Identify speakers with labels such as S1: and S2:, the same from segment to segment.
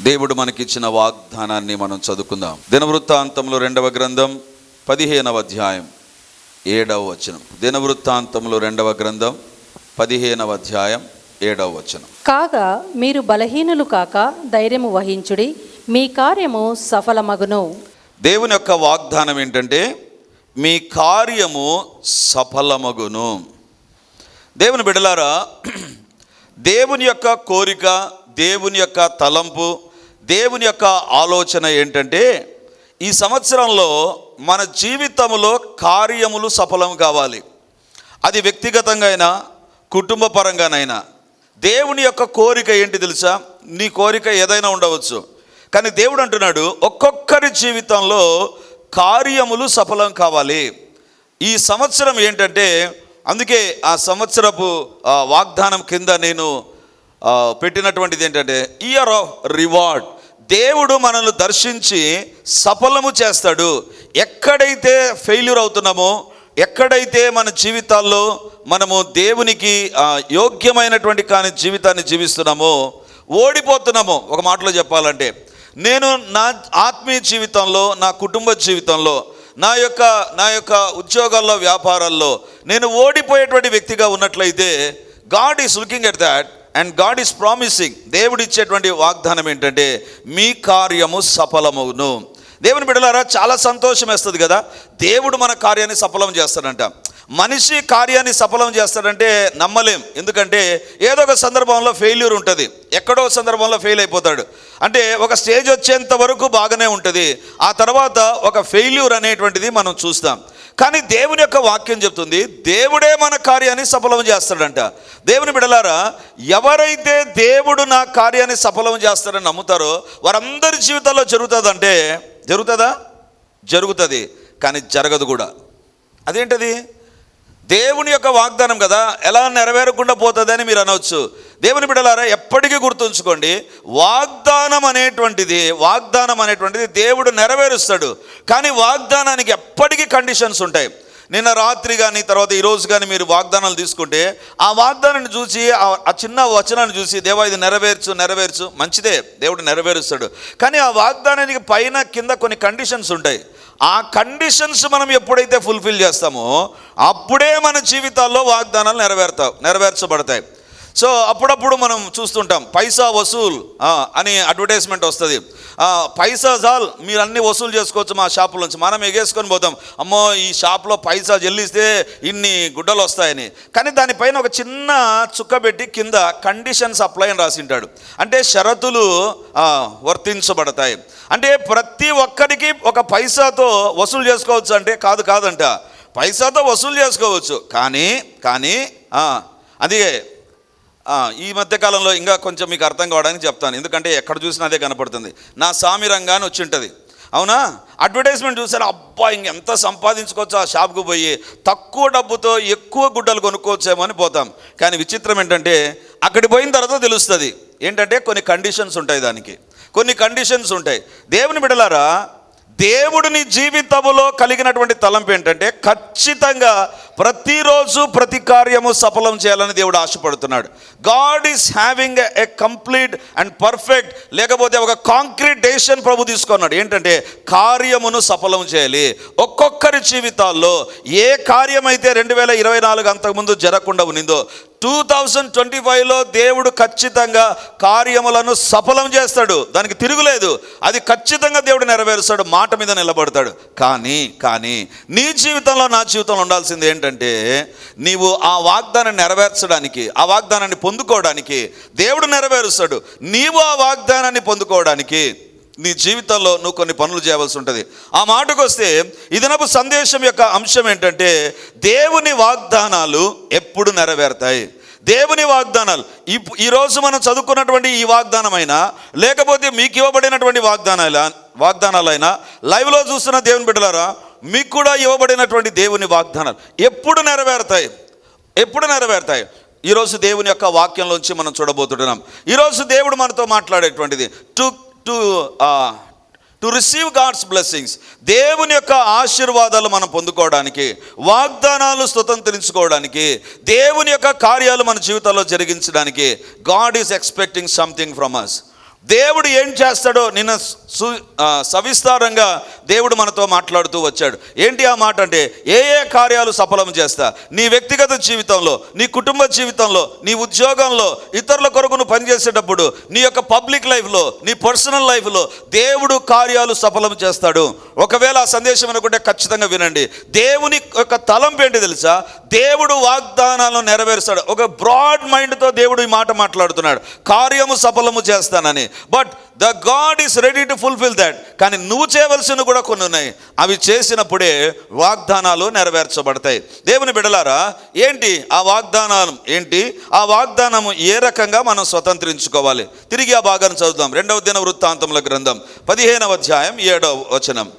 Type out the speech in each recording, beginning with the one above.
S1: దేవుడు మనకిచ్చిన వాగ్దానాన్ని మనం చదువుకుందాం. దినవృత్తాంతంలో రెండవ గ్రంథం పదిహేనవ అధ్యాయం ఏడవ వచనం. దినవృత్తాంతంలో రెండవ గ్రంథం పదిహేనవ అధ్యాయం ఏడవ వచనం.
S2: కాగా మీరు బలహీనులు కాక ధైర్యము వహించుడి మీ కార్యము సఫలమగును.
S1: దేవుని యొక్క వాగ్దానం ఏంటంటే మీ కార్యము సఫలమగును. దేవుని బిడలారా దేవుని యొక్క కోరిక దేవుని యొక్క తలంపు దేవుని యొక్క ఆలోచన ఏంటంటే ఈ సంవత్సరంలో మన జీవితంలో కార్యములు సఫలం కావాలి. అది వ్యక్తిగతంగా అయినా కుటుంబ పరంగానైనా. దేవుని యొక్క కోరిక ఏంటి తెలుసా? నీ కోరిక ఏదైనా ఉండవచ్చు. కానీ దేవుడు అంటున్నాడు ఒక్కొక్కరి జీవితంలో కార్యములు సఫలం కావాలి. ఈ సంవత్సరం ఏంటంటే అందుకే ఆ సంవత్సరపు వాగ్దానం కింద నేను పెట్టినటువంటిది ఏంటంటే ఇయర్ ఆఫ్ రివార్డ్ దేవుడు మనల్ని దర్శించి సఫలము చేస్తాడు. ఎక్కడైతే ఫెయిల్యూర్ అవుతున్నామో ఎక్కడైతే మన జీవితాల్లో మనము దేవునికి యోగ్యమైనటువంటి కానీ జీవితాన్ని జీవిస్తున్నామో ఓడిపోతున్నామో ఒక మాటలో చెప్పాలంటే నేను నా ఆత్మీయ జీవితంలో నా కుటుంబ జీవితంలో నా యొక్క నా యొక్క ఉద్యోగాల్లో వ్యాపారాల్లో నేను ఓడిపోయేటువంటి వ్యక్తిగా ఉన్నట్లయితే God is looking at that and God is promising దేవుడిచ్చేటువంటి వాగ్దానం ఏంటంటే మీ కార్యము సఫలమవును దేవుని బిడలారా చాలా సంతోషం వేస్తుంది కదా? దేవుడు మన కార్యాన్ని సఫలం చేస్తాడంట. మనిషి కార్యాన్ని సఫలం చేస్తాడంటే నమ్మలేం. ఎందుకంటే ఏదో ఒక సందర్భంలో ఫెయిల్యూర్ ఉంటుంది. ఎక్కడో సందర్భంలో ఫెయిల్ అయిపోతాడు. అంటే ఒక స్టేజ్ వచ్చేంత వరకు బాగానే ఉంటుంది. ఆ తర్వాత ఒక ఫెయిల్యూర్ అనేటువంటిది మనం చూస్తాం. కానీ దేవుని యొక్క వాక్యం చెప్తుంది దేవుడే మన కార్యాన్ని సఫలం చేస్తాడంట. దేవుని బిడలారా ఎవరైతే దేవుడు నా కార్యాన్ని సఫలం చేస్తాడని నమ్ముతారో వారందరి జీవితాల్లో జరుగుతుందంటే జరుగుతుందా? జరుగుతుంది. కానీ జరగదు కూడా. అదేంటది? దేవుని యొక్క వాగ్దానం కదా ఎలా నెరవేరకుండా పోతుందని మీరు అనవచ్చు దేవుని బిడ్డలారా ఎప్పటికీ గుర్తుంచుకోండి వాగ్దానం అనేటువంటిది వాగ్దానం అనేటువంటిది దేవుడు నెరవేరుస్తాడు. కానీ వాగ్దానానికి ఎప్పటికీ కండిషన్స్ ఉంటాయి. నిన్న రాత్రి కానీ తర్వాత ఈరోజు కానీ మీరు వాగ్దానాలు తీసుకుంటే ఆ వాగ్దానాన్ని చూసి ఆ- ఆ చిన్న వచనాన్ని చూసి దేవా ఇది నెరవేర్చు నెరవేర్చు. మంచిదే దేవుడు నెరవేరుస్తాడు. కానీ ఆ వాగ్దానానికి పైన కింద కొన్ని కండిషన్స్ ఉంటాయి. ఆ కండిషన్స్ మనం ఎప్పుడైతే ఫుల్ఫిల్ చేస్తామో అప్పుడే మన జీవితాల్లో వాగ్దానాలు నెరవేరుతావు నెరవేర్చబడతాయి. సో అప్పుడప్పుడు మనం చూస్తుంటాం పైసా వసూల్ అని అడ్వర్టైజ్మెంట్ వస్తుంది. పైసా జాల్ మీరు అన్ని వసూలు చేసుకోవచ్చు మా షాపుల నుంచి మనం ఎగేసుకొని పోతాం. అమ్మో ఈ షాప్లో పైసా చెల్లిస్తే ఇన్ని గుడ్డలు వస్తాయని. కానీ దానిపైన ఒక చిన్న చుక్క పెట్టి కింద కండిషన్స్ అప్లై అని రాసింటాడు. అంటే షరతులు వర్తించబడతాయి. అంటే ప్రతి ఒక్కరికి ఒక పైసాతో వసూలు చేసుకోవచ్చు అంటే కాదు కాదంట. పైసాతో వసూలు చేసుకోవచ్చు. కానీ కానీ అది ఈ మధ్యకాలంలో ఇంకా కొంచెం మీకు అర్థం కావడానికి చెప్తాను. ఎందుకంటే ఎక్కడ చూసినా అదే కనపడుతుంది. నా సామి అని వచ్చి ఉంటుంది అవునా? అడ్వర్టైజ్మెంట్ చూసారు? అబ్బా ఇంకెంత సంపాదించుకోవచ్చు ఆ షాప్కి పోయి? తక్కువ డబ్బుతో ఎక్కువ గుడ్డలు కొనుక్కోవచ్చేమో అని పోతాం. కానీ విచిత్రం ఏంటంటే అక్కడికి పోయిన తర్వాత తెలుస్తుంది. ఏంటంటే కొన్ని కండిషన్స్ ఉంటాయి దానికి. కొన్ని కండిషన్స్ ఉంటాయి. దేవుని బిడలారా దేవుడిని జీవితంలో కలిగినటువంటి తలంపు ఏంటంటే ఖచ్చితంగా ప్రతిరోజు ప్రతి కార్యము సఫలం చేయాలని దేవుడు ఆశపడుతున్నాడు. God is having a complete and perfect లేకపోతే ఒక కాంక్రీట్ డెసిషన్ ప్రభు తీసుకున్నాడు. ఏంటంటే కార్యమును సఫలం చేయాలి. ఒక్కొక్కరి జీవితాల్లో ఏ కార్యమైతే రెండు వేల ఇరవై నాలుగు అంతకుముందు జరగకుండా ఉన్నిందో టూ థౌజండ్ ట్వంటీ ఫైవ్లో దేవుడు ఖచ్చితంగా కార్యములను సఫలం చేస్తాడు. దానికి తిరుగులేదు. అది ఖచ్చితంగా దేవుడు నెరవేరుస్తాడు. మాట మీద నిలబడతాడు. కానీ కానీ నీ జీవితంలో నా జీవితంలో ఉండాల్సింది ఏంటంటే నీవు ఆ వాగ్దానాన్ని నెరవేర్చడానికి ఆ వాగ్దానాన్ని పొందుకోవడానికి దేవుడు నెరవేరుస్తాడు. నీవు ఆ వాగ్దానాన్ని పొందుకోవడానికి నీ జీవితంలో నువ్వు కొన్ని పనులు చేయవలసి ఉంటుంది. ఆ మాటకు వస్తే ఇదనపు సందేశం యొక్క అంశం ఏంటంటే దేవుని వాగ్దానాలు ఎప్పుడు నెరవేరుతాయి. దేవుని వాగ్దానాలు ఈ ఈరోజు మనం చదువుకున్నటువంటి ఈ వాగ్దానమైనా లేకపోతే మీకు ఇవ్వబడినటువంటి వాగ్దానాల వాగ్దానాలైనా లైవ్లో చూస్తున్న దేవుని బిడ్డలారా మీకు కూడా ఇవ్వబడినటువంటి దేవుని వాగ్దానాలు ఎప్పుడు నెరవేరుతాయి? ఎప్పుడు నెరవేరుతాయి? ఈరోజు దేవుని యొక్క వాక్యంలోంచి మనం చూడబోతున్నాం. ఈరోజు దేవుడు మనతో మాట్లాడేటువంటిది to to to receive God's blessings దేవుని యొక్క ఆశీర్వాదాలు మనం పొందుకోవడానికి వాగ్దానాలు స్వతంత్రించుకోవడానికి దేవుని యొక్క కార్యాలు మన జీవితంలో జరిగించడానికి God is expecting something from us దేవుడు ఏం చేస్తాడో నిన్న సు సవిస్తారంగా దేవుడు మనతో మాట్లాడుతూ వచ్చాడు. ఏంటి ఆ మాట అంటే ఏ ఏ కార్యాలు సఫలం చేస్తా? నీ వ్యక్తిగత జీవితంలో నీ కుటుంబ జీవితంలో నీ ఉద్యోగంలో ఇతరుల కొరకు నువ్వు పనిచేసేటప్పుడు నీ యొక్క పబ్లిక్ లైఫ్లో నీ పర్సనల్ లైఫ్లో దేవుడు కార్యాలు సఫలం చేస్తాడు. ఒకవేళ ఆ సందేశం అనుకుంటే ఖచ్చితంగా వినండి. దేవుని యొక్క తలంపు ఏంటి తెలుసా? దేవుడు వాగ్దానాలను నెరవేరుస్తాడు. ఒక బ్రాడ్ మైండ్తో దేవుడు ఈ మాట మాట్లాడుతున్నాడు. కార్యము సఫలము చేస్తానని. But the God is ready to fulfil that కానీ నువ్వు చేయవలసినవి కూడా కొన్ని ఉన్నాయి. అవి చేసినప్పుడే వాగ్దానాలు నెరవేర్చబడతాయి. దేవుని బిడలారా ఏంటి ఆ వాగ్దానం ఏంటి? ఆ వాగ్దానము ఏ రకంగా మనం స్వతంత్రించుకోవాలి? తిరిగి ఆ భాగాన్ని చదువుదాం. రెండవ దిన వృత్తాంతముల గ్రంథం పదిహేనవ అధ్యాయం ఏడవ వచనం.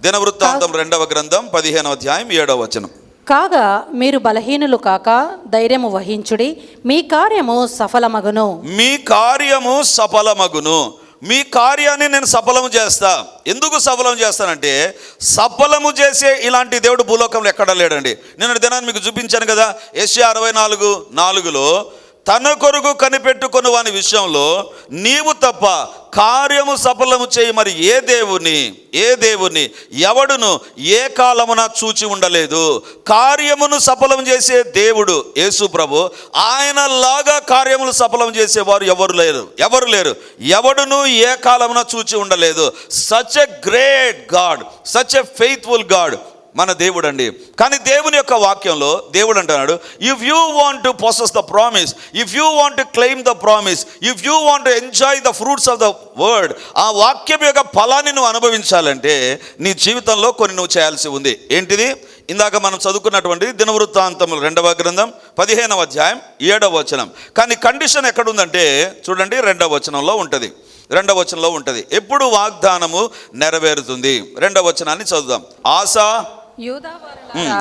S1: దిన వృత్తాంతం రెండవ గ్రంథం పదిహేనవ అధ్యాయం ఏడవ వచనం.
S2: కాగా మీరు బలహీనులు కాక ధైర్యము వహించుడి మీ కార్యము సఫలమగును.
S1: మీ కార్యము సఫలమగును. మీ కార్యాన్ని నేను సఫలము చేస్తా. ఎందుకు సఫలం చేస్తానంటే సఫలము చేసే ఇలాంటి దేవుడు భూలోకంలో ఎక్కడా లేడండి. నేను దినాన్ని మీకు చూపించాను కదా ఏషియా అరవై నాలుగు నాలుగులో తన కొరకు కనిపెట్టుకుని వాని విషయంలో నీవు తప్ప కార్యము సఫలము చేయి మరి ఏ దేవుని ఏ దేవుని ఎవడును ఏ కాలమున చూచి ఉండలేదు. కార్యమును సఫలం చేసే దేవుడు యేసు ప్రభు ఆయనలాగా కార్యములు సఫలం చేసేవారు ఎవరు లేరు ఎవరు లేరు. ఎవడును ఏ కాలమున చూచి ఉండలేదు. Such a great God such a faithful God మన దేవుడు అండి కానీ దేవుని యొక్క వాక్యంలో దేవుడు అంటున్నాడు if you want to possess the promise if you want to claim the promise if you want to enjoy the fruits of the word ఆ వాక్యం యొక్క ఫలాన్ని నువ్వు అనుభవించాలంటే నీ జీవితంలో కొన్ని నువ్వు చేయాల్సి ఉంది. ఏంటిది? ఇందాక మనం చదువుకున్నటువంటి దినవృత్తాంతములు రెండవ గ్రంథం పదిహేనవ అధ్యాయం ఏడవ వచనం. కానీ కండిషన్ ఎక్కడుందంటే చూడండి రెండవ వచనంలో ఉంటుంది. రెండవ వచనంలో ఉంటుంది. ఎప్పుడు వాగ్దానము నెరవేరుతుంది? రెండవ వచనాన్ని చదువుదాం. ఆశ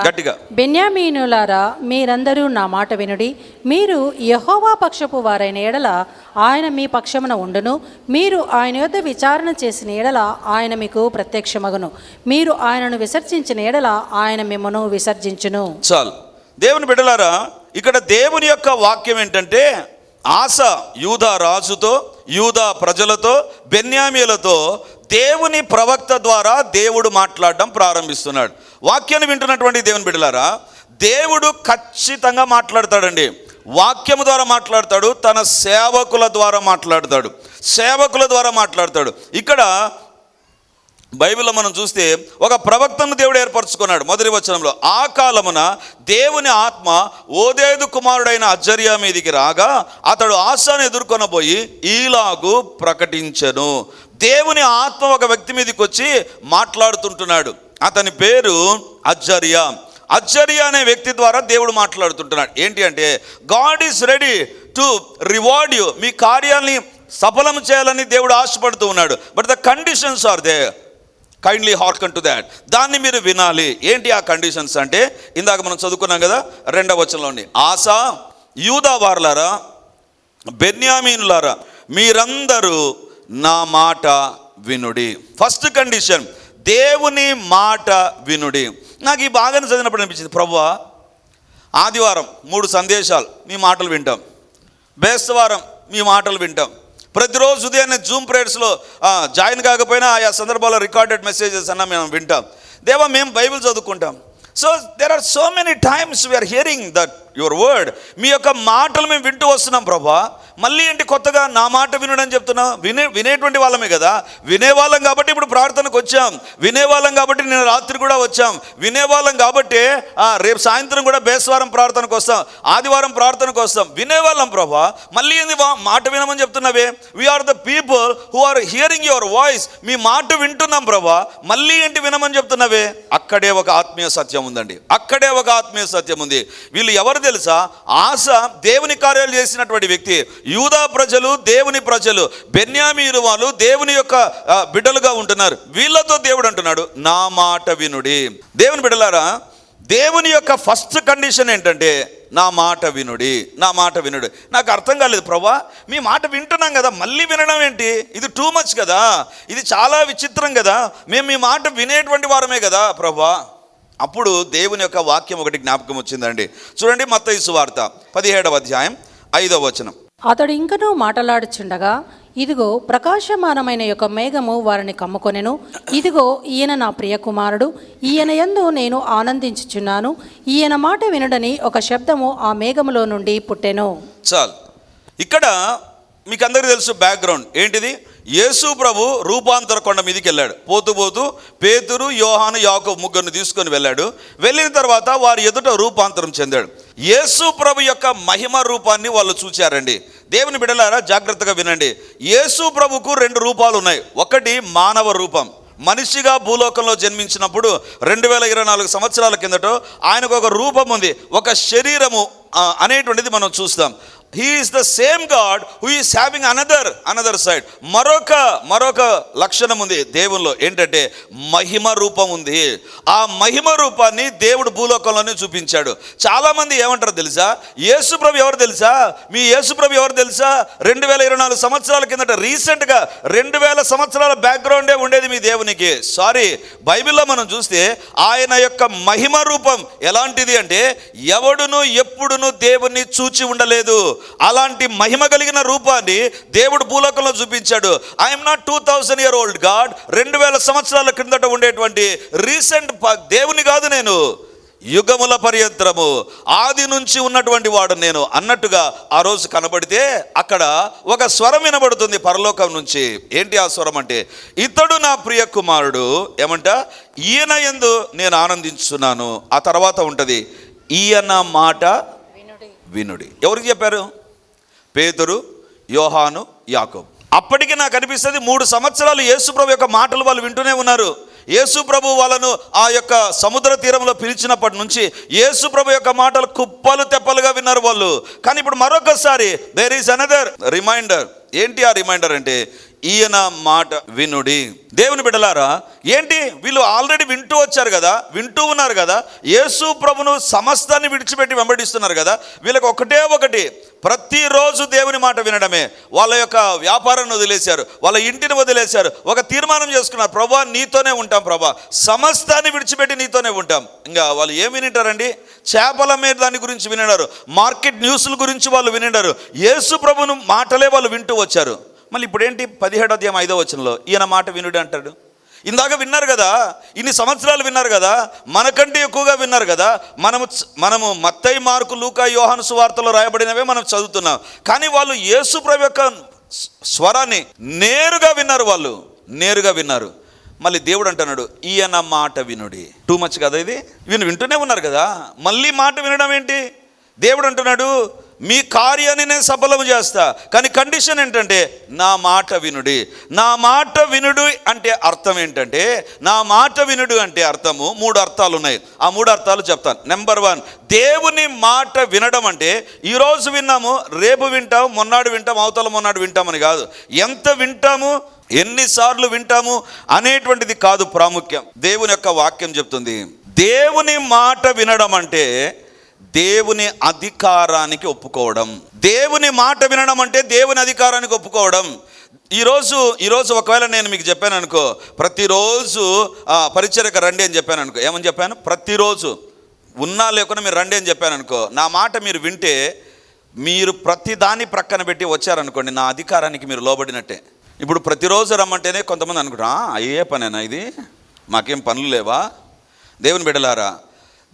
S1: గట్టిగా.
S2: బెన్యామీనులారా మీరందరూ నా మాట వినుడి. మీరు యహోవా పక్షపు వారైన ఎడల ఆయన మీ పక్షమున ఉండును. మీరు ఆయన యొద్ద విచారణ చేసిన ఎడల ఆయన మీకు ప్రత్యక్షమగును. మీరు ఆయనను విసర్జించిన ఎడల ఆయన మిమ్మను విసర్జించును.
S1: చాలు. దేవుని బిడ్డలారా ఇక్కడ దేవుని యొక్క వాక్యం ఏంటంటే ఆశ యూదా రాజుతో యూదా ప్రజలతో బెన్యామీలతో దేవుని ప్రవక్త ద్వారా దేవుడు మాట్లాడడం ప్రారంభిస్తున్నాడు. వాక్యాన్ని వింటున్నటువంటి దేవుని బిడ్డలారా దేవుడు ఖచ్చితంగా మాట్లాడతాడండి. వాక్యము ద్వారా మాట్లాడతాడు తన సేవకుల ద్వారా మాట్లాడతాడు. సేవకుల ద్వారా మాట్లాడతాడు. ఇక్కడ బైబిల్లో మనం చూస్తే ఒక ప్రవక్తను దేవుడు ఏర్పరచుకున్నాడు మొదటి వచనంలో. ఆ కాలమున దేవుని ఆత్మ ఓదేదు కుమారుడైన అజ్జర్యా మీదికి రాగా అతడు ఆశాను ఎదుర్కొనబోయి ఈలాగు ప్రకటించను. దేవుని ఆత్మ ఒక వ్యక్తి మీదకి వచ్చి మాట్లాడుతుంటున్నాడు. అతని పేరు అజ్జరియా. అజ్జరియా అనే వ్యక్తి ద్వారా దేవుడు మాట్లాడుతుంటున్నాడు. ఏంటి అంటే God is ready to reward you. మీ కార్యాన్ని సఫలం చేయాలని దేవుడు ఆశపడుతూ ఉన్నాడు. But the conditions are there. Kindly hearken to that. దాన్ని మీరు వినాలి. ఏంటి ఆ కండిషన్స్ అంటే ఇందాక మనం చదువుకున్నాం కదా రెండవ వచనంలోని ఆశ యూదా వార్లారా బెన్యామీనులారా మీరందరూ నా మాట వినుడి. ఫస్ట్ కండిషన్ దేవుని మాట వినుడి. నాకు ఈ బాగానే చదివినప్పుడు అనిపించింది ప్రభు ఆదివారం మూడు సందేశాలు మీ మాటలు వింటాం. బేస్తవారం మీ మాటలు వింటాం. ప్రతిరోజు ఉదయాన్నే జూమ్ ప్రేయర్స్లో జాయిన్ కాకపోయినా ఆయా సందర్భాల్లో రికార్డెడ్ మెసేజెస్ అన్న మేము వింటాం. దేవా మేము బైబిల్ చదువుకుంటాం. So there are so many times we're hearing that your word మీ యొక్క మాటలు మేము వింటూ వస్తున్నాం ప్రభా మళ్ళీ ఏంటి కొత్తగా నా మాట వినడని చెప్తున్నా? వినే వినేటువంటి వాళ్ళమే కదా. వినేవాళ్ళం కాబట్టి ఇప్పుడు ప్రార్థనకు వచ్చాం. వినేవాళ్ళం కాబట్టి నేను రాత్రి కూడా వచ్చాం. వినేవాళ్ళం కాబట్టి రేపు సాయంత్రం కూడా బేస్వారం ప్రార్థనకు వస్తాం. ఆదివారం ప్రార్థనకు వస్తాం. వినేవాళ్ళం ప్రభా. మళ్ళీ ఏంది మాట వినమని చెప్తున్నావే? We're the people who are hearing your voice మీ మాట వింటున్నాం ప్రభా. మళ్ళీ ఏంటి వినమని చెప్తున్నావే? అక్కడే ఒక ఆత్మీయ సత్యం ఉందండి. అక్కడే ఒక ఆత్మీయ సత్యం ఉంది. వీళ్ళు ఎవరు తెలుసా? ఆశ దేవుని కార్యాలు చేసినటువంటి వ్యక్తి. యూదా ప్రజలు దేవుని ప్రజలు బెన్యామీరు వాళ్ళు దేవుని యొక్క బిడ్డలుగా ఉంటున్నారు. వీళ్ళతో దేవుడు అంటున్నాడు నా మాట వినుడి. దేవుని బిడ్డలారా దేవుని యొక్క ఫస్ట్ కండిషన్ ఏంటంటే నా మాట వినుడి నా మాట వినుడి. నాకు అర్థం కాలేదు ప్రభా మీ మాట వింటున్నాం కదా మళ్ళీ వినడం ఏంటి? ఇది టూ మచ్ కదా ఇది చాలా విచిత్రం కదా మేము మీ మాట వినేటువంటి వారమే కదా ప్రభా. అప్పుడు దేవుని యొక్క వాక్యం ఒకటి జ్ఞాపకం వచ్చిందండి. చూడండి మత్త ఇసు వార్త పదిహేడవ అధ్యాయం ఐదవ వచనం.
S2: అతడు ఇంకనూ మాటలాడుచుండగా ఇదిగో ప్రకాశమానమైన యొక్క మేఘము వారిని కమ్ముకొనెను. ఇదిగో ఈయన నా ప్రియ కుమారుడు ఈయన యందు నేను ఆనందించుచున్నాను. ఈయన మాట వినుడని ఒక శబ్దము ఆ మేఘములో నుండి పుట్టెను.
S1: చాలు. ఇక్కడ మీకు అందరికీ తెలుసు బ్యాక్గ్రౌండ్ ఏంటిది? యేసు ప్రభు రూపాంతర కొండ మీదకి వెళ్ళాడు. పోతూ పోతూ పేతురు యోహాను యాకో ముగ్గురిని తీసుకొని వెళ్ళాడు. వెళ్ళిన తర్వాత వారి ఎదుట రూపాంతరం చెందాడు. యేసు ప్రభు యొక్క మహిమ రూపాన్ని వాళ్ళు చూచారండి. దేవుని బిడలారా జాగ్రత్తగా వినండి. యేసు ప్రభుకు రెండు రూపాలు ఉన్నాయి. ఒకటి మానవ రూపం. మనిషిగా భూలోకంలో జన్మించినప్పుడు రెండు వేల ఇరవై నాలుగు సంవత్సరాల కిందట ఆయనకు ఒక రూపం ఉంది. ఒక శరీరము అనేటువంటిది మనం చూస్తాం. He is the same God who is having another another side మరొక మరొక లక్షణం ఉంది దేవుల్లో. ఏంటంటే మహిమ రూపం ఉంది. ఆ మహిమ రూపాన్ని దేవుడు భూలోకంలోనే చూపించాడు. చాలామంది ఏమంటారు తెలుసా? యేసుప్రభు ఎవరు తెలుసా? మీ యేసుప్రభు ఎవరు తెలుసా? రెండు వేల ఇరవై నాలుగు సంవత్సరాల కిందట రీసెంట్గా రెండు వేల సంవత్సరాల బ్యాక్గ్రౌండే ఉండేది మీ దేవునికి. సారీ బైబిల్లో మనం చూస్తే ఆయన యొక్క మహిమ రూపం ఎలాంటిది అంటే ఎవడును ఎప్పుడును దేవుణ్ణి చూచి ఉండలేదు. అలాంటి మహిమ కలిగిన రూపాన్ని దేవుడు భూలోకంలో చూపించాడు. I'm not two thousand year old God రెండు వేల సంవత్సరాల క్రిందట ఉండేటువంటి రీసెంట్ దేవుని కాదు నేను. యుగముల పర్యంతరము. ఆది నుంచి ఉన్నటువంటి వాడు నేను అన్నట్టుగా ఆ రోజు కనబడితే అక్కడ ఒక స్వరం వినబడుతుంది పరలోకం నుంచి. ఏంటి ఆ స్వరం అంటే? ఇతడు నా ప్రియ కుమారుడు. ఏమంట? ఈయన ఎందు నేను ఆనందించున్నాను ఆ తర్వాత ఉంటుంది. ఈయన మాట వినుడి. ఎవరికి చెప్పారు? పేతురు యోహాను యాకోబ్. అప్పటికి నాకు అనిపిస్తుంది మూడు సంవత్సరాలు యేసుప్రభు యొక్క మాటలు వాళ్ళు వింటూనే ఉన్నారు. యేసుప్రభు వాళ్ళను ఆ యొక్క సముద్ర తీరంలో పిలిచినప్పటి నుంచి యేసుప్రభు యొక్క మాటలు కుప్పలు తెప్పలుగా విన్నారు వాళ్ళు. కానీ ఇప్పుడు మరొకసారి దేర్ ఈస్ అనదర్ రిమైండర్ ఏంటి ఆ రిమైండర్ అంటే ఈయన మాట వినుడి. దేవుని బిడ్డలారా ఏంటి? వీళ్ళు ఆల్రెడీ వింటూ వచ్చారు కదా వింటూ ఉన్నారు కదా యేసు ప్రభును సమస్తాన్ని విడిచిపెట్టి వెంబడిస్తున్నారు కదా వీళ్ళకి ఒకటే ఒకటి ప్రతిరోజు దేవుని మాట వినడమే. వాళ్ళ యొక్క వ్యాపారాన్ని వదిలేశారు వాళ్ళ ఇంటిని వదిలేశారు ఒక తీర్మానం చేసుకున్నారు. ప్రభా నీతోనే ఉంటాం ప్రభా సమస్తాన్ని విడిచిపెట్టి నీతోనే ఉంటాం. ఇంకా వాళ్ళు ఏం వినింటారండి? చేపల మీద దాని గురించి వినినారు మార్కెట్ న్యూస్ల గురించి వాళ్ళు వినినారు యేసు ప్రభును మాటలే వాళ్ళు వింటూ వచ్చారు. మళ్ళీ ఇప్పుడు ఏంటి పదిహేడో అధ్యాయం ఐదో వచనంలో ఈయన మాట వినుడు అంటాడు. ఇందాక విన్నారు కదా ఇన్ని సంవత్సరాలు విన్నారు కదా మనకంటే ఎక్కువగా విన్నారు కదా మనము మనము మత్తై మార్కు లూకా యోహాను సువార్తలో రాయబడినవే మనం చదువుతున్నాం. కానీ వాళ్ళు యేసు ప్రభు యొక్క స్వరాన్ని నేరుగా విన్నారు వాళ్ళు. నేరుగా విన్నారు. మళ్ళీ దేవుడు అంటున్నాడు ఈయన మాట వినుడి. టూ మచ్ కదా ఇది? వీళ్ళు వింటూనే ఉన్నారు కదా. మళ్ళీ మాట వినడం ఏంటి? దేవుడు అంటున్నాడు మీ కార్యాన్ని నేను సఫలం చేస్తా. కానీ కండిషన్ ఏంటంటే నా మాట వినుడి. నా మాట వినుడు అంటే అర్థం ఏంటంటే నా మాట వినుడు అంటే అర్థము మూడు అర్థాలు ఉన్నాయి. ఆ మూడు అర్థాలు చెప్తాను. నెంబర్ వన్ దేవుని మాట వినడం అంటే ఈరోజు విన్నాము రేపు వింటాం మొన్నాడు వింటాం అవతల మొన్నాడు వింటామని కాదు. ఎంత వింటాము ఎన్నిసార్లు వింటాము అనేటువంటిది కాదు ప్రాముఖ్యం. దేవుని యొక్క వాక్యం చెప్తుంది. దేవుని మాట వినడం అంటే దేవుని అధికారానికి ఒప్పుకోవడం. దేవుని మాట వినడం అంటే దేవుని అధికారానికి ఒప్పుకోవడం. ఈరోజు ఈరోజు ఒకవేళ నేను మీకు చెప్పాను అనుకో ప్రతిరోజు ఆ, పరిచర్యకు రండి అని చెప్పాను అనుకో. ఏమని చెప్పాను? ప్రతిరోజు. ఉన్నా లేకుండా మీరు రండి అని చెప్పాను అనుకో. నా మాట మీరు వింటే మీరు ప్రతి దాన్ని ప్రక్కన పెట్టి వచ్చారనుకోండి నా అధికారానికి మీరు లోబడినట్టే. ఇప్పుడు ప్రతిరోజు రమ్మంటేనే కొంతమంది అనుకుంటా అయ్యే పనేనా ఇది? మాకేం పనులు లేవా? దేవుని బిడలారా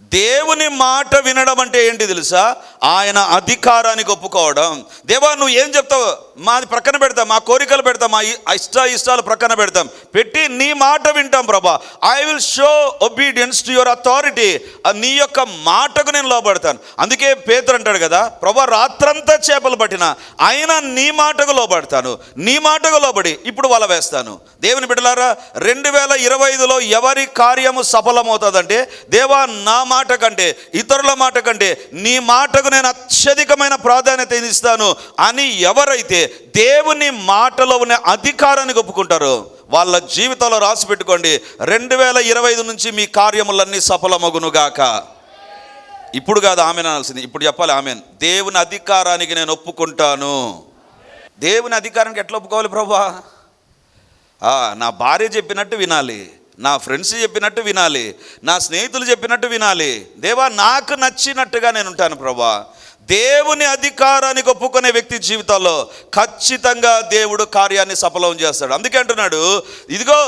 S1: దేవుని మాట వినడం అంటే ఏంటి తెలుసా? ఆయన అధికారానికి ఒప్పుకోవడం. దేవా నువ్వు ఏం చెప్తావు? మాది ప్రక్కన పెడతాం మా కోరికలు పెడతాం మా ఇష్ట ఇష్టాలు ప్రక్కన పెడతాం. పెట్టి నీ మాట వింటాం ప్రభా. I will show obedience to your authority నీ యొక్క మాటకు నేను లోబడతాను. అందుకే పేతురు అంటాడు కదా ప్రభా రాత్రంతా చేపలు పట్టిన అయినా నీ మాటకు లోబడతాను. నీ మాటకు లోబడి ఇప్పుడు వల వేస్తాను. దేవుని బిడ్డలారా రెండు వేల ఇరవై ఐదులో ఎవరి కార్యము సఫలమవుతుందంటే దేవా నా మాట కంటే ఇతరుల మాట కంటే నీ మాటకు నేను అత్యధికమైన ప్రాధాన్యత ఇస్తాను అని ఎవరైతే దేవుని మాటలో ఉన్న అధికారాన్ని ఒప్పుకుంటారో వాళ్ళ జీవితంలో రాసి పెట్టుకోండి రెండు వేల ఇరవై ఐదు నుంచి మీ కార్యములన్నీ సఫలమగునుగాక. ఇప్పుడు కాదు ఆమె అనాల్సింది ఇప్పుడు చెప్పాలి ఆమె దేవుని అధికారానికి నేను ఒప్పుకుంటాను. దేవుని అధికారానికి ఎట్లా ఒప్పుకోవాలి ప్రభా? నా భార్య చెప్పినట్టు వినాలి. నా ఫ్రెండ్స్ చెప్పినట్టు వినాలి నా స్నేహితులు చెప్పినట్టు వినాలి. దేవా నాకు నచ్చినట్టుగా నేను ఉంటాను ప్రభా. దేవుని అధికారానికి ఒప్పుకునే వ్యక్తి జీవితంలో ఖచ్చితంగా దేవుడు కార్యాన్ని సఫలం చేస్తాడు. అందుకే అంటున్నాడు ఇదిగో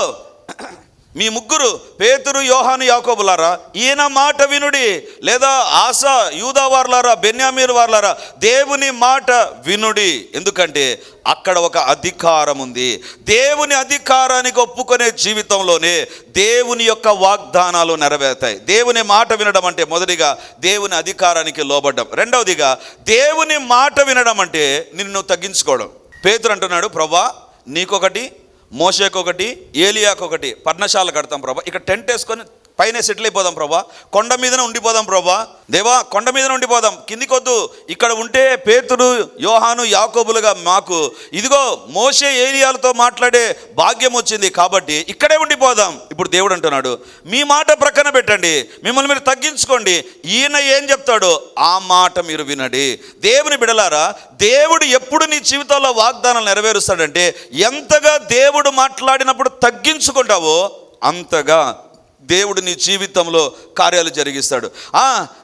S1: మీ ముగ్గురు పేతురు యోహాను యాకోబులారా ఈయన మాట వినుడి. లేదా ఆశ యూదా వార్లారా బెన్యామీర్ వార్లారా దేవుని మాట వినుడి. ఎందుకంటే అక్కడ ఒక అధికారం ఉంది. దేవుని అధికారానికి ఒప్పుకునే జీవితంలోనే దేవుని యొక్క వాగ్దానాలు నెరవేరుతాయి. దేవుని మాట వినడం అంటే మొదటిగా దేవుని అధికారానికి లోబడ్డం. రెండవదిగా దేవుని మాట వినడం అంటే నిన్ను తగ్గించుకోవడం. పేతురు అంటున్నాడు ప్రభా నీకొకటి మోషేకొకటి ఏలియాకొకటి పర్ణశాల కడతాం ప్రభా. ఇక్కడ టెంట్ వేసుకొని పైన సెటిల్ అయిపోదాం ప్రభా. కొండ మీదనే ఉండిపోదాం ప్రభా. దేవా కొండ మీదనే ఉండిపోదాం. కిందికొద్దు. ఇక్కడ ఉంటే పేతుడు యోహాను యాకోబులుగా మాకు. ఇదిగో మోసే ఏరియాలతో మాట్లాడే భాగ్యం వచ్చింది కాబట్టి ఇక్కడే ఉండిపోదాం. ఇప్పుడు దేవుడు అంటున్నాడు మీ మాట ప్రక్కన పెట్టండి. మిమ్మల్ని మీరు తగ్గించుకోండి. ఈయన ఏం చెప్తాడో? ఆ మాట మీరు వినండి. దేవుని బిడలారా దేవుడు ఎప్పుడు నీ జీవితంలో వాగ్దానాలు నెరవేరుస్తాడంటే ఎంతగా దేవుడు మాట్లాడినప్పుడు తగ్గించుకుంటావో అంతగా దేవుడు నీ జీవితంలో కార్యాలు జరిగిస్తాడు.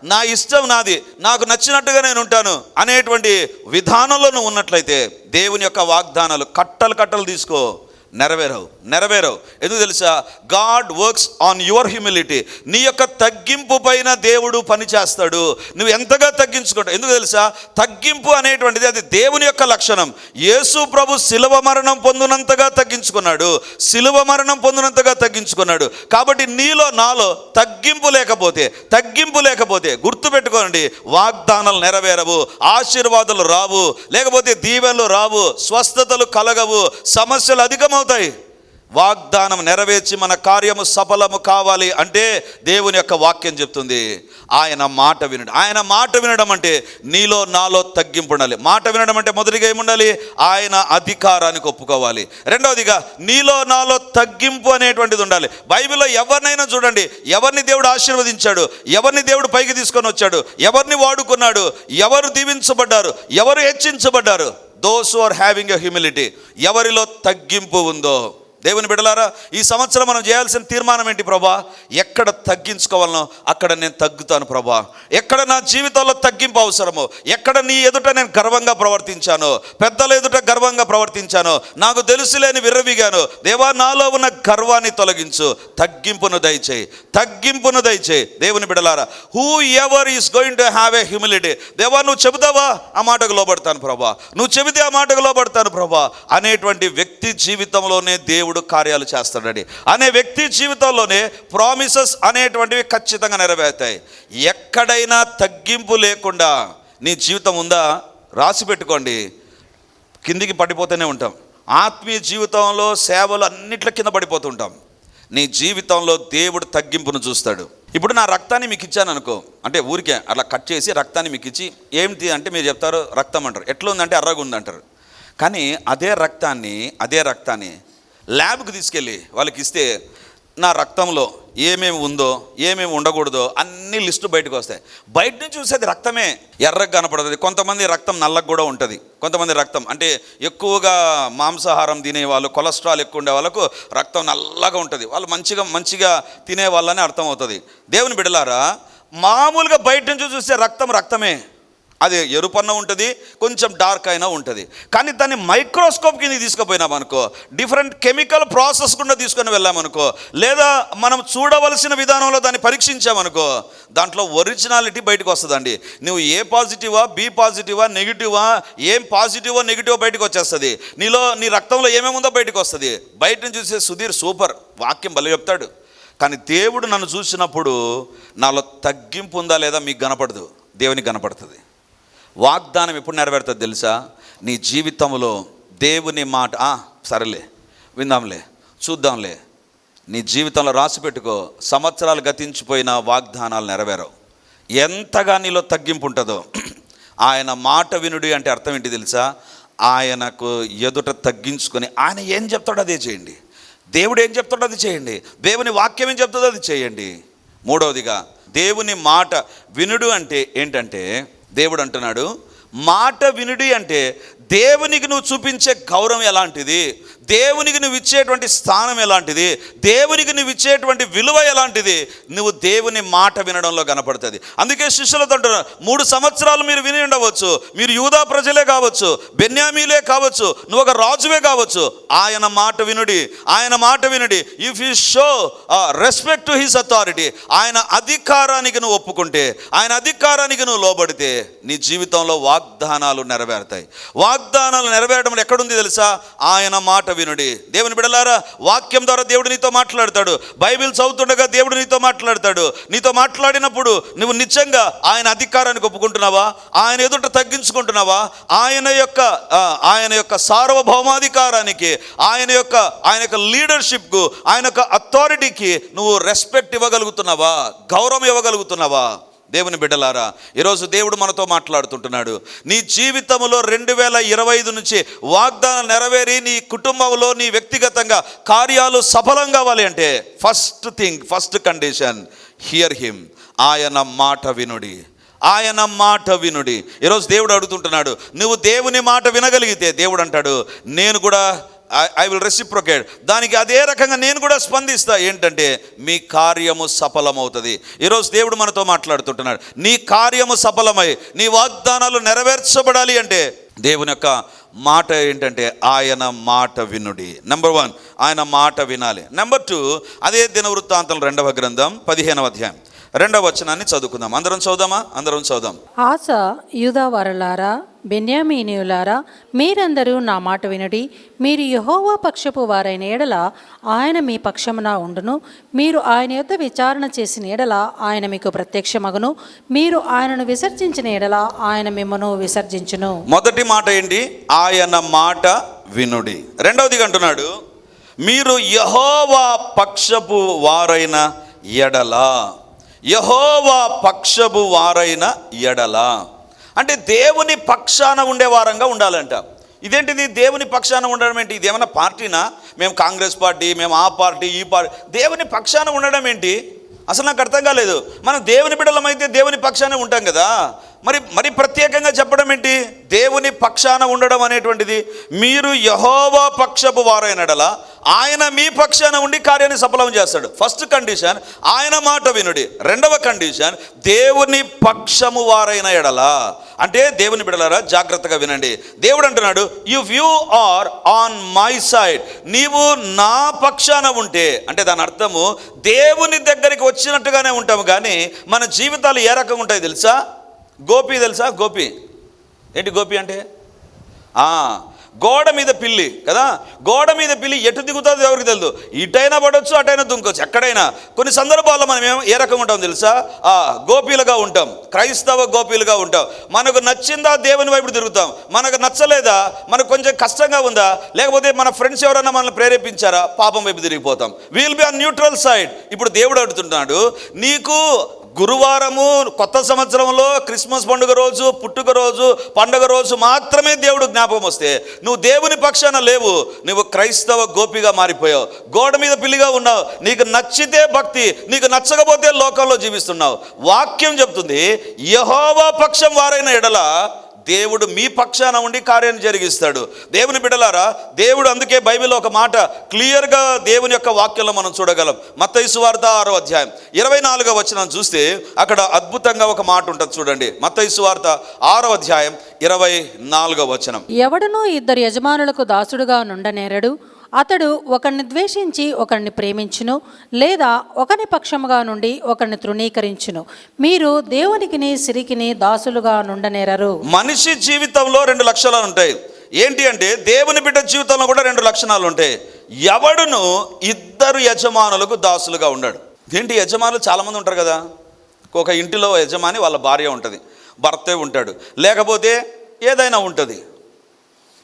S1: నా ఇష్టం నాది. నాకు నచ్చినట్టుగా నేను ఉంటాను అనేటువంటి విధానంలో నువ్వు ఉన్నట్లయితే దేవుని యొక్క వాగ్దానాలు కట్టలు కట్టలు తీసుకో. నెరవేరవు నెరవేరవు. ఎందుకు తెలుసా? God works on your humility నీ యొక్క తగ్గింపు పైన దేవుడు పని చేస్తాడు. నువ్వు ఎంతగా తగ్గించుకుంటావు? ఎందుకు తెలుసా? తగ్గింపు అనేటువంటిది అది దేవుని యొక్క లక్షణం. యేసు ప్రభు శిలువ మరణం పొందినంతగా తగ్గించుకున్నాడు. శిలువ మరణం పొందినంతగా తగ్గించుకున్నాడు. కాబట్టి నీలో నాలో తగ్గింపు లేకపోతే తగ్గింపు లేకపోతే గుర్తుపెట్టుకోండి వాగ్దానాలు నెరవేరవు ఆశీర్వాదాలు రావు లేకపోతే దీవెనలు రావు స్వస్థతలు కలగవు సమస్యలు సఫలమవుతాయి వాగ్దానం నెరవేర్చి మన కార్యము సఫలము కావాలి అంటే దేవుని యొక్క వాక్యం చెప్తుంది. ఆయన మాట వినడం. ఆయన మాట వినడం అంటే నీలో నాలో తగ్గింపు ఉండాలి. మాట వినడం అంటే మొదటిగా ఏముండాలి? ఆయన అధికారానికి ఒప్పుకోవాలి. రెండవదిగా నీలో నాలో తగ్గింపు అనేటువంటిది ఉండాలి. బైబిల్లో ఎవరినైనా చూడండి. ఎవరిని దేవుడు ఆశీర్వదించాడు? ఎవరిని దేవుడు పైకి తీసుకొని వచ్చాడు? ఎవరిని వాడుకున్నాడు? ఎవరు దీవించబడ్డారు? ఎవరు హెచ్చించబడ్డారు? Those are having a humility ఎవరిలో తగ్గింపు ఉందో దేవుని బిడలారా ఈ సంవత్సరం మనం చేయాల్సిన తీర్మానం ఏంటి ప్రభా? ఎక్కడ తగ్గించుకోవాలనో అక్కడ నేను తగ్గుతాను ప్రభా. ఎక్కడ నా జీవితంలో తగ్గింపు అవసరమో ఎక్కడ నీ ఎదుట నేను గర్వంగా ప్రవర్తించాను పెద్దల ఎదుట గర్వంగా ప్రవర్తించాను నాకు తెలుసులేని విర్రవిగాను దేవా నాలో ఉన్న గర్వాన్ని తొలగించు. తగ్గింపును దయచేయి. తగ్గింపును దయచేయి. దేవుని బిడలారా whoever is going to have a humility దేవా నువ్వు చెబుతావా? ఆ మాటకు లోబడతాను ప్రభా. నువ్వు చెబితే ఆ మాటకు లోబడతాను ప్రభా. అనేటువంటి వ్యక్తి జీవితంలోనే దేవుడు కార్యాలు చేస్తాడని అనే వ్యక్తి జీవితంలోనే ప్రామిసెస్ అనేటువంటివి ఖచ్చితంగా నెరవేరుతాయి. ఎక్కడైనా తగ్గింపు లేకుండా నీ జీవితం ఉందా? రాసి పెట్టుకోండి. కిందికి పడిపోతూనే ఉంటాం. ఆత్మీయ జీవితంలో సేవలు అన్నిట్ల కింద పడిపోతుంటాం నీ జీవితంలో దేవుడు తగ్గింపును చూస్తాడు. ఇప్పుడు నా రక్తాన్ని మీకు ఇచ్చాను అనుకో. అంటే ఊరికే అలా కట్ చేసి రక్తాన్ని మీకు ఇచ్చి ఏంటి అంటే మీరు చెప్తారు రక్తం అంటారు. ఎట్లా ఉందంటే ఎర్రగా ఉందంటారు కానీ అదే రక్తాన్ని అదే రక్తాన్ని ల్యాబ్కి తీసుకెళ్ళి వాళ్ళకి ఇస్తే నా రక్తంలో ఏమేమి ఉందో ఏమేమి ఉండకూడదో అన్ని లిస్టు బయటకు వస్తాయి. బయట నుంచి చూసేది రక్తమే. ఎర్రగా కనపడుతుంది. కొంతమంది రక్తం నల్లగా కూడా ఉంటుంది. కొంతమంది రక్తం అంటే ఎక్కువగా మాంసాహారం తినే వాళ్ళు కొలెస్ట్రాల్ ఎక్కువ ఉండే వాళ్ళకు రక్తం నల్లగా ఉంటుంది. వాళ్ళు మంచిగా మంచిగా తినే వాళ్ళని అర్థం అవుతుంది దేవుని బిడలారా మామూలుగా బయట నుంచి చూస్తే రక్తం రక్తమే. అది ఎరుపన్న ఉంటుంది కొంచెం డార్క్ అయినా ఉంటుంది. కానీ దాన్ని మైక్రోస్కోప్ కింద తీసుకుపోయినాం అనుకో డిఫరెంట్ కెమికల్ ప్రాసెస్ గుండా తీసుకొని వెళ్ళామనుకో లేదా మనం చూడవలసిన విధానంలో దాన్ని పరీక్షించామనుకో దాంట్లో ఒరిజినాలిటీ బయటకు వస్తుందండి. నువ్వు ఏ పాజిటివా బి పాజిటివా నెగిటివా ఏం పాజిటివో నెగిటివో బయటకు వచ్చేస్తుంది. నీలో నీ రక్తంలో ఏమేమి ఉందో బయటకు వస్తుంది. బయట చూసే సుధీర్ సూపర్ వాక్యం బలి చెప్తాడు. కానీ దేవుడు నన్ను చూసినప్పుడు నాలో తగ్గింపు ఉందా లేదా మీకు కనపడదు. దేవునికి కనపడుతుంది. వాగ్దానం ఎప్పుడు నెరవేరుతుంది తెలుసా? నీ జీవితంలో దేవుని మాట సరేలే విందాంలే చూద్దాంలే. నీ జీవితంలో రాసి పెట్టుకో సంవత్సరాలు గతించిపోయిన వాగ్దానాలు నెరవేరవు. ఎంతగా నీలో తగ్గింపు ఉంటుందో. ఆయన మాట వినుడి అంటే అర్థం ఏంటి తెలుసా? ఆయనకు ఎదుట తగ్గించుకొని ఆయన ఏం చెప్తాడో అదే చేయండి. దేవుడు ఏం చెప్తాడో అది చేయండి. దేవుని వాక్యం ఏం చెప్తుందో అది చేయండి. మూడవదిగా దేవుని మాట వినుడు అంటే ఏంటంటే దేవుడు అంటున్నాడు మాట వినుడి అంటే దేవునికి నువ్వు చూపించే గౌరవం ఎలాంటిది? దేవునికి నువ్వు ఇచ్చేటువంటి స్థానం ఎలాంటిది? దేవునికి నువ్వు ఇచ్చేటువంటి విలువ ఎలాంటిది? నువ్వు దేవుని మాట వినడంలో కనపడుతుంది. అందుకే శిష్యులతో అంటున్నారు మూడు సంవత్సరాలు మీరు విని ఉండవచ్చు. మీరు యూదా ప్రజలే కావచ్చు బెన్యామీలే కావచ్చు నువ్వు ఒక రాజువే కావచ్చు. ఆయన మాట వినుడి ఆయన మాట వినుడి. If you show respect to his authority ఆయన అధికారానికి నువ్వు ఒప్పుకుంటే ఆయన అధికారానికి నువ్వు లోబడితే నీ జీవితంలో వాగ్దానాలు నెరవేరుతాయి. వాగ్ వాగ్దానాలు నెరవేరడం ఎక్కడుంది తెలుసా? ఆయన మాట వినుడి. దేవుని బిడలారా వాక్యం ద్వారా దేవుడు నీతో మాట్లాడతాడు. బైబిల్ చదువుతుండగా దేవుడు నీతో మాట్లాడతాడు. నీతో మాట్లాడినప్పుడు నువ్వు నిజంగా ఆయన అధికారానికి ఒప్పుకుంటున్నావా? ఆయన ఎదుట తగ్గించుకుంటున్నావా? ఆయన యొక్క ఆయన యొక్క సార్వభౌమాధికారానికి ఆయన యొక్క ఆయన యొక్క లీడర్షిప్కు ఆయన యొక్క అథారిటీకి నువ్వు రెస్పెక్ట్ ఇవ్వగలుగుతున్నావా? గౌరవం ఇవ్వగలుగుతున్నావా? దేవుని బిడ్డలారా ఈరోజు దేవుడు మనతో మాట్లాడుతుంటున్నాడు. నీ జీవితంలో రెండు వేల ఇరవై ఐదు నుంచి వాగ్దానం నెరవేరి నీ కుటుంబంలో నీ వ్యక్తిగతంగా కార్యాలు సఫలం కావాలి అంటే first thing first condition hear him. ఆయన మాట వినుడి. ఆయన మాట వినుడి. ఈరోజు దేవుడు అడుగుతుంటున్నాడు నువ్వు దేవుని మాట వినగలిగితే దేవుడు అంటాడు నేను కూడా ఐ విల్ రెసిప్రొకేట్ దానికి అదే రకంగా నేను కూడా స్పందిస్తా. ఏంటంటే మీ కార్యము సఫలమవుతుంది. ఈరోజు దేవుడు మనతో మాట్లాడుతుంటున్నాడు. నీ కార్యము సఫలమై నీ వాగ్దానాలు నెరవేర్చబడాలి అంటే దేవుని యొక్క మాట ఏంటంటే ఆయన మాట వినుడి. నెంబర్ వన్ ఆయన మాట వినాలి. నెంబర్ టూ అదే దినవృత్తాంతం రెండవ గ్రంథం పదిహేనవ అధ్యాయం. రెండవ వచనాన్ని చదువుకుందాం. అందరం చదుదామా అందరం చదుదాం
S2: ఆశ యూదావారులారా బెన్యామీనియులారా మీరందరూ నా మాట వినడి. మీరు యహోవా పక్షపు వారైన ఎడల ఆయన మీ పక్షమున ఉండును. మీరు ఆయన యొద్ద విచారణ చేసిన ఎడల ఆయన మీకు ప్రత్యక్షమగును. మీరు ఆయనను విసర్జించిన ఎడల ఆయన మిమ్మను విసర్జించును.
S1: మొదటి మాట ఏంటి? ఆయన మాట వినుడి. రెండవది అంటున్నాడు మీరు యహోవా పక్షపు వారైన ఎడల. యహోవా పక్షపు వారైన ఎడల. అంటే దేవుని పక్షాన ఉండే వారంగా ఉండాలంట. ఇదేంటిది? దేవుని పక్షాన ఉండడం ఏంటి? ఇది ఏమైనా పార్టీనా? మేము కాంగ్రెస్ పార్టీ మేము ఆ పార్టీ ఈ పార్టీ. దేవుని పక్షాన ఉండడం ఏంటి? అసలు నాకు అర్థం కాలేదు. మనం దేవుని బిడ్డలమైతే దేవుని పక్షానే ఉంటాం కదా. మరి మరి ప్రత్యేకంగా చెప్పడం ఏంటి? దేవుని పక్షాన ఉండడం అనేటువంటిది మీరు యహోవా పక్షపు వారైనడల ఆయన మీ పక్షాన ఉండి కార్యాన్ని సఫలం చేస్తాడు. ఫస్ట్ కండిషన్ ఆయన మాట వినుడి. రెండవ కండిషన్ దేవుని పక్షము వారైన ఎడల. అంటే దేవుని బిడలారా జాగ్రత్తగా వినండి. దేవుడు అంటున్నాడు if you are on my side నీవు నా పక్షాన ఉంటే అంటే దాని అర్థము దేవుని దగ్గరికి వచ్చినట్టుగానే ఉంటాము కానీ మన జీవితాలు ఏ రకంగా ఉంటాయి తెలుసా? గోపి తెలుసా? గోపి. ఏంటి గోపి అంటే? గోడ మీద పిల్లి కదా? గోడ మీద పిల్లి ఎటు దిగుతుందో ఎవరికి తెలియదు ఇటైనా పడవచ్చు అటైనా దుంకొచ్చు. ఎక్కడైనా. కొన్ని సందర్భాల్లో మనం ఏం ఏ రకంగా ఉంటాం తెలుసా? ఆ, గోపీలుగా ఉంటాం. క్రైస్తవ గోపీలుగా ఉంటాం. మనకు నచ్చిందా దేవుని వైపు తిరుగుతాం. మనకు నచ్చలేదా? మనకు కొంచెం కష్టంగా ఉందా? లేకపోతే మన ఫ్రెండ్స్ ఎవరైనా మనల్ని ప్రేరేపించారా? పాపం వైపు తిరిగిపోతాం. We'll be on neutral side ఇప్పుడు దేవుడు అడుగుతున్నాడు నీకు గురువారము కొత్త సంవత్సరంలో క్రిస్మస్ పండుగ రోజు పుట్టుక రోజు పండుగ రోజు మాత్రమే దేవుడు జ్ఞాపకం వస్తే నువ్వు దేవుని పక్షాన లేవు నువ్వు క్రైస్తవ గోపిగా మారిపోయావు. గోడ మీద పిల్లిగా ఉన్నావు. నీకు నచ్చితే భక్తి నీకు నచ్చకపోతే లోకంలో జీవిస్తున్నావు. వాక్యం చెప్తుంది యహోవా పక్షం వారైన ఎడల దేవుడు మీ పక్షాన ఉండి కార్యాన్ని జరిగిస్తాడు. దేవుని బిడలారా దేవుడు అందుకే బైబిల్లో ఒక మాట క్లియర్గా దేవుని యొక్క వాక్యంలో మనం చూడగలం. మత్తయి వార్త ఆరో అధ్యాయం. ఇరవై నాలుగో వచనం చూస్తే అక్కడ అద్భుతంగా ఒక మాట ఉంటుంది చూడండి. మత్త వార్త ఆరో అధ్యాయం ఇరవై నాలుగో వచనం.
S2: ఎవడనూ ఇద్దరు యజమానులకు దాసుడుగా నుండనేరడు. అతడు ఒకరిని ద్వేషించి ఒకరిని ప్రేమించును లేదా ఒకని పక్షముగా నుండి ఒకరిని తృణీకరించును. మీరు దేవునికిని సిరికిని దాసులుగా నుండనేరరు.
S1: మనిషి జీవితంలో రెండు లక్షణాలు ఉంటాయి. ఏంటి అంటే దేవుని బిడ్డ జీవితంలో కూడా రెండు లక్షణాలు ఉంటాయి. ఎవడును ఇద్దరు యజమానులకు దాసులుగా ఉన్నాడు ఏంటి యజమానులు చాలామంది ఉంటారు కదా? ఒక ఇంటిలో యజమాని వాళ్ళ భార్య ఉంటుంది భర్తే ఉంటాడు. లేకపోతే ఏదైనా ఉంటుంది.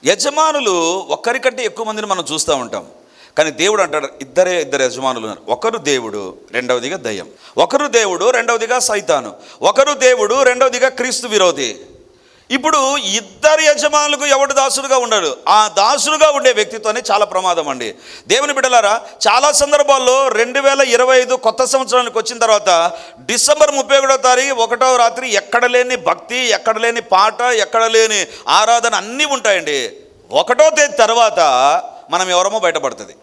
S1: యజమానులు ఒక్కరికంటే ఎక్కువ మందిని మనం చూస్తూ ఉంటాం. కానీ దేవుడు అంటాడు ఇద్దరే ఇద్దరు యజమానులు ఉన్నారు. ఒకరు దేవుడు రెండవదిగా దయ్యం. ఒకరు దేవుడు రెండవదిగా సైతాను. ఒకరు దేవుడు రెండవదిగా క్రీస్తు విరోధి. ఇప్పుడు ఇద్దరు యజమానులకు ఎవడు దాసుడుగా ఉండడు? ఆ దాసుడుగా ఉండే వ్యక్తితోనే చాలా ప్రమాదం అండి. దేవుని బిడ్డలారా చాలా సందర్భాల్లో రెండు వేల ఇరవై ఐదు కొత్త సంవత్సరానికి వచ్చిన తర్వాత డిసెంబర్ ముప్పై ఒకటో తారీఖు ఒకటో రాత్రి ఎక్కడ లేని భక్తి ఎక్కడ లేని పాట ఎక్కడ లేని ఆరాధన అన్నీ ఉంటాయండి. ఒకటో తేదీ తర్వాత మనం ఎవరమో బయటపడుతుంది.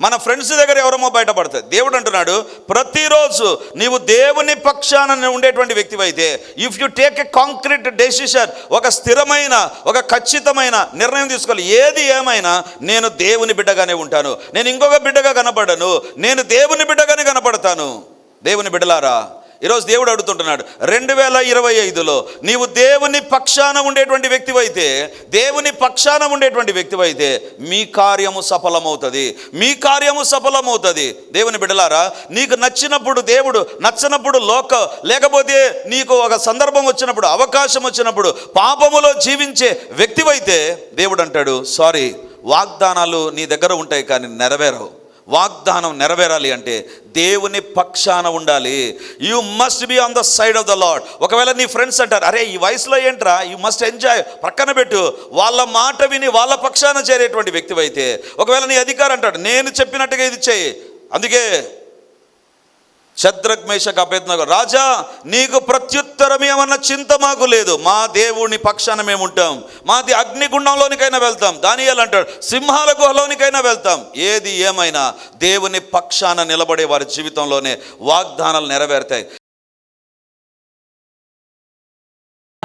S1: మన ఫ్రెండ్స్ దగ్గర ఎవరమో బయటపడతాయి దేవుడు అంటున్నాడు ప్రతిరోజు నీవు దేవుని పక్షాన ఉండేటువంటి వ్యక్తి అయితే if you take a concrete decision ఒక స్థిరమైన ఒక ఖచ్చితమైన నిర్ణయం తీసుకోవాలి. ఏది ఏమైనా నేను దేవుని బిడ్డగానే ఉంటాను. నేను ఇంకొక బిడ్డగా కనపడను. నేను దేవుని బిడ్డగానే కనపడతాను. దేవుని బిడ్డలారా ఈరోజు దేవుడు అడుగుతుంటున్నాడు రెండు వేల ఇరవై ఐదులో నీవు దేవుని పక్షాన ఉండేటువంటి వ్యక్తివైతే దేవుని పక్షాన ఉండేటువంటి వ్యక్తివైతే మీ కార్యము సఫలమవుతుంది మీ కార్యము సఫలమవుతుంది. దేవుని బిడలారా నీకు నచ్చినప్పుడు దేవుడు నచ్చినప్పుడు లోక లేకపోతే నీకు ఒక సందర్భం వచ్చినప్పుడు అవకాశం వచ్చినప్పుడు పాపములో జీవించే వ్యక్తివైతే దేవుడు అంటాడు సారీ వాగ్దానాలు నీ దగ్గర ఉంటాయి కానీ నెరవేరవు. వాగ్దానం నెరవేరాలి అంటే దేవుని పక్షాన ఉండాలి. You must be on the side of the Lord ఒకవేళ నీ ఫ్రెండ్స్ అంటారు అరే ఈ వయసులో ఏంట్రా? యు మస్ట్ ఎంజాయ్ పక్కన పెట్టు వాళ్ళ మాట విని వాళ్ళ పక్షాన చేరేటువంటి వ్యక్తివైతే ఒకవేళ నీ అధికారి అంటాడు నేను చెప్పినట్టుగా ఇది చేయి. అందుకే శత్రుఘ్ మేషక్ రాజా నీకు ప్రత్యుత్తరం ఏమన్న చింత మాకు లేదు. మా దేవుని పక్షాన మేము ఉంటాం. మాది అగ్నిగుండంలోనికైనా వెళ్తాం. దానియాలు అంటాడు సింహాల గుహలోనికైనా వెళ్తాం. ఏది ఏమైనా దేవుని పక్షాన నిలబడే వారి జీవితంలోనే వాగ్దానాలు నెరవేరుతాయి.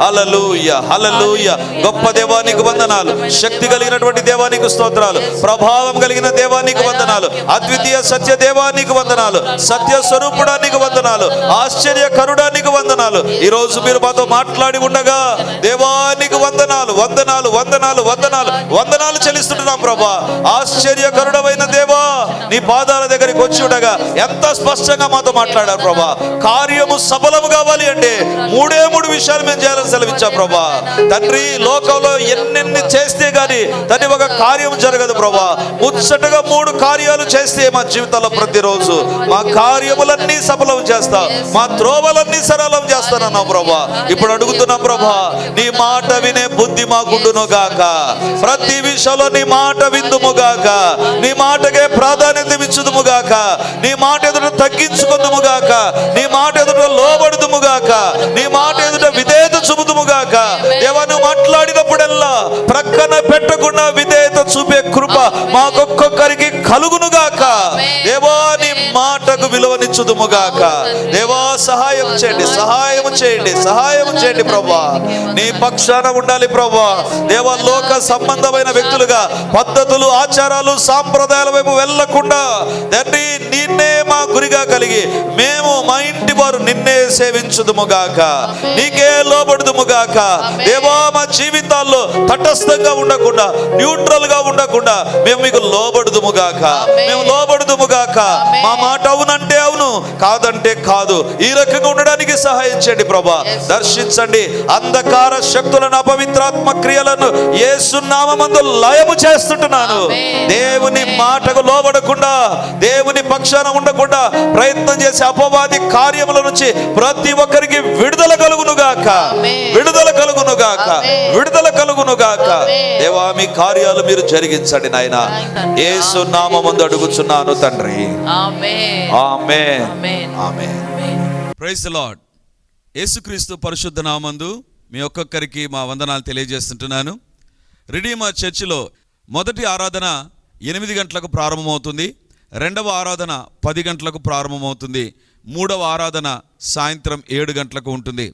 S1: హలలుయ హలలుయ గొప్ప దేవానికి వందనాలు. శక్తి కలిగినటువంటి దేవానికి స్తోత్రాలు. ప్రభావం కలిగిన దేవానికి వందనాలు. అద్వితీయ సత్య దేవానికి వందనాలు. సత్య స్వరూపుడానికి వందనాలు. ఆశ్చర్య కరుడానికి వందనాలు. ఈ రోజు మీరు మాతో మాట్లాడి ఉండగా దేవానికి వందనాలు వందనాలు వందనాలు వందనాలు వందనాలు చెల్లిస్తుంటున్నాం ప్రభా. ఆశ్చర్యకరుడమైన దేవా నీ పాదాల దగ్గరికి వచ్చి ఉండగా ఎంత స్పష్టంగా మాతో మాట్లాడారు ప్రభా. కార్యము సఫలము కావాలి అంటే మూడే మూడు విషయాలు మేము చేయాలని సెలవిచ్చా ప్రభా. తండ్రి లోకంలో ఎన్నెన్ని చేస్తే గాని తండ్రి ఒక కార్యం జరగదు ప్రభా. ముచ్చటగా మూడు కార్యాలు చేస్తే మా జీవితంలో ప్రతిరోజు. మా కార్యములన్నీ సఫలం చేస్తా. మా త్రోవలన్నీ సరళం చేస్తానన్నావు ప్రభా. ఇప్పుడు అడుగుతున్నా ప్రభా నీ మాట వినే బుద్ధి మాకుండును గాక. ప్రతి విషయంలో నీ మాట విందుము గాక. నీ మాటకే ప్రాధాన్యత ఇచ్చుదుము గాక. నీ మాట ఎదుట తగ్గించుకుందుము గాక. నీ మాట ఎదుట లోబడుదుము గాక. నీ మాట ఎదుట విధేయత చూపుదుము గాక దేవా నువ్వు మాట్లాడినప్పుడల్లా ప్రక్కన పెట్టకుండా విధేయత చూపే కృప మాకొక్కొక్కరికి కలుగును గాక దేవా నీ మాటకు విలువనిచ్చుదుము గాక దేవా సహాయం చేయండి సహాయం చేయండి సహాయం చేయండి ప్రభా. నీ పక్షాన ఉండాలి ప్రభా. దేవా లోక సంబంధమైన వ్యక్తులుగా పద్ధతులు ఆచారాలు సాంప్రదాయాల వైపు వెళ్ళకుండా తండ్రి నిన్నే మా గురిగా కలిగి మేము మా ఇంటి వారు నిన్నే సేవించుదుముగాక. నీకే లోబడుదుముగాక. దేవా మా జీవితాల్లో తటస్థంగా ఉండకుండా న్యూట్రల్గా ఉండకుండా మేము మీకు లోబడుదుముగాక. మేము లోబడుదుముగాక. మా మాట అవునంటే అవును కాదంటే కాదు. ఈ రకంగా ఉండడానికి సహాయం చేయండి ప్రభా దర్శించండి. అంధకార శక్తులను అపవిత్రాత్మ క్రియలను ఏసునామందు లయము చేస్తుంటున్నాను. దేవుని మాటకు లోబడకుండా దేవుని పక్షాన ఉండకుండా ప్రయత్నం చేసే అపవాది కార్యముల నుంచి ప్రతి ఒక్కరికి విడుదల కలుగును. గాక. విడుదల కలుగును గాక. విడుదల కలుగును గాక. దేవా మీ కార్యాలు మీరు జరిగించండి నాయన. యేసు నామమందు అడుగుచున్నాను తండ్రి.
S3: ఆమేన్.
S1: ఆమేన్
S3: ఆమేన్.
S1: ఆమేన్
S3: ఆమేన్
S1: ప్రైజ్ లార్డ్ యేసుక్రీస్తు పరిశుద్ధ నామందు మీ ఒక్కొక్కరికి మా వందనాలు తెలియజేస్తుంటున్నాను. రిడీమర్ చర్చిలో మొదటి ఆరాధన ఎనిమిది గంటలకు ప్రారంభమవుతుంది. రెండవ ఆరాధన పది గంటలకు ప్రారంభమవుతుంది. మూడవ ఆరాధన సాయంత్రం ఏడు గంటలకు ఉంటుంది.